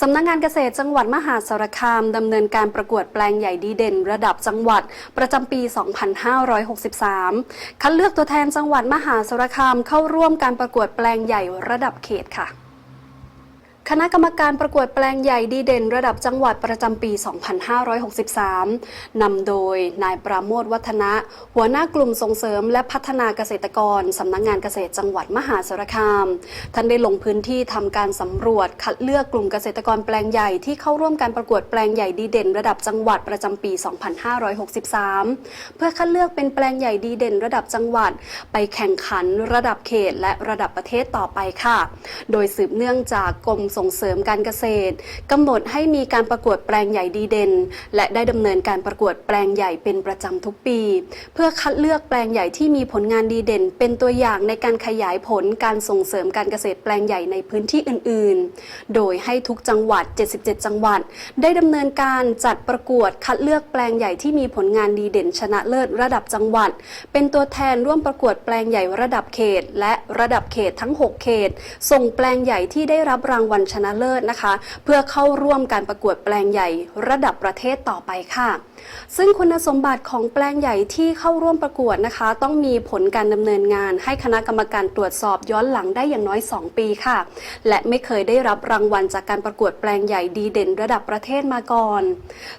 สำนักงงานเกษตรจังหวัดมหาสารคามดำเนินการประกวดแปลงใหญ่ดีเด่น ระดับจังหวัดประจำปี 2563 คัดเลือกตัวแทนจังหวัดมหาสารคามเข้าร่วมการประกวดแปลงใหญ่ระดับเขตค่ะ คณะกรรมการประกวดแปลงใหญ่ดีเด่นระดับจังหวัดประจำปี 2563 นำโดยนายประโมทวัฒนะ หัวหน้ากลุ่มส่งเสริมและพัฒนาเกษตรกร สำนักงงานเกษตรจังหวัดมหาสารคาม ท่านได้ลงพื้นที่ทำการสำรวจคัดเลือกกลุ่มเกษตรกรแปลงใหญ่ที่เข้าร่วมการประกวดแปลงใหญ่ดีเด่น ระดับจังหวัดประจำปี 2563 เพื่อคัดเลือกเป็นแปลงใหญ่ดีเด่น ระดับจังหวัด ไปแข่งขันระดับเขต และระดับประเทศต่อไปค่ะ โดยสืบเนื่องจากกรมส่งเสริมการเกษตรกำหนดให้มีการประกวดแปลงใหญ่ดีเด่น และได้ดำเนินการประกวดแปลงใหญ่เป็นประจำทุกปี เพื่อคัดเลือกแปลงใหญ่ที่มีผลงานดีเด่น เป็นตัวอย่างในการขยายผลการส่งเสริมการเกษตรแปลงใหญ่ในพื้นที่อื่น ๆ โดยให้ทุกจังหวัด 77 จังหวัด ได้ดำเนินการจัดประกวดคัดเลือกแปลงใหญ่ที่มีผลงานดีเด่นชนะเลิศระดับจังหวัด เป็นตัวแทนร่วมประกวดแปลงใหญ่ระดับเขต และระดับเขตทั้ง 6 เขต ส่งแปลงใหญ่ที่ได้รับรางวัลชนะเลิศนะคะ เพื่อเข้าร่วมการประกวดแปลงใหญ่ระดับประเทศต่อไปค่ะ ซึ่งคุณสมบัติของแปลงใหญ่ที่เข้าร่วมประกวดนะคะ ต้องมีผลการดำเนินงาน ให้คณะกรรมการตรวจสอบย้อนหลังได้อย่างน้อย 2 ปีค่ะ และไม่เคยได้รับรางวัลจากการประกวดแปลงใหญ่ดีเด่นระดับประเทศมาก่อน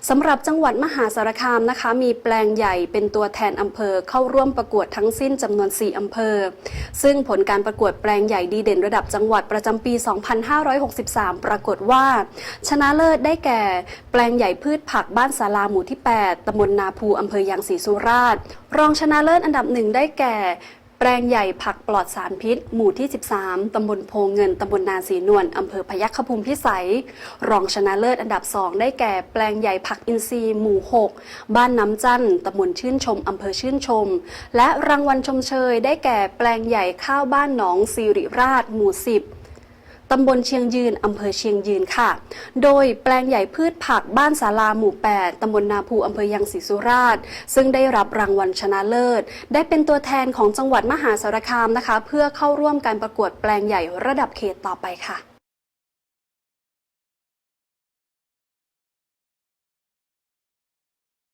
สำหรับจังหวัดมหาสารคามนะคะ มีแปลงใหญ่เป็นตัวแทนอำเภอเข้าร่วมประกวดทั้งสิ้นจำนวน 4อำเภอ ซึ่งผลการประกวดแปลงใหญ่ดีเด่นระดับจังหวัดประจำปี 2,56 2563 ปรากฏว่า ชนะเลิศได้แก่ แปลงใหญ่พืชผักบ้านสาราหมู่ที่ 8ตำบลนาภูอำเภอยางศรีสุราษฎร์รองชนะเลิศอันดับหนึ่งได้แก่แปลงใหญ่ผักปลอดสารพิษ หมู่ที่ 13 ตำบลโพเงิน ตำบลนาสีนวล อำเภอพยัคฆภูมิพิสัย รองชนะเลิศอันดับ 2 ได้แก่แปลงใหญ่ผักอินทรีย์ หมู่ 6 บ้านน้ำจันตำบลชื่นชม อำเภอชื่นชม และรางวัลชมเชย ได้แก่แปลงใหญ่ข้าวบ้านหนองสิริราช หมู่ 10 ตำบลเชียงยืน อำเภอเชียงยืนค่ะ โดยแปลงใหญ่พืชผักบ้านศาลาหมู่ 8 ตำบลนาภูอำเภอยังศรีสุราษฎร์ ซึ่งได้รับรางวัลชนะเลิศ ได้เป็นตัวแทนของจังหวัดมหาสารคามนะคะ เพื่อเข้าร่วมการประกวดแปลงใหญ่ระดับเขตต่อไปค่ะ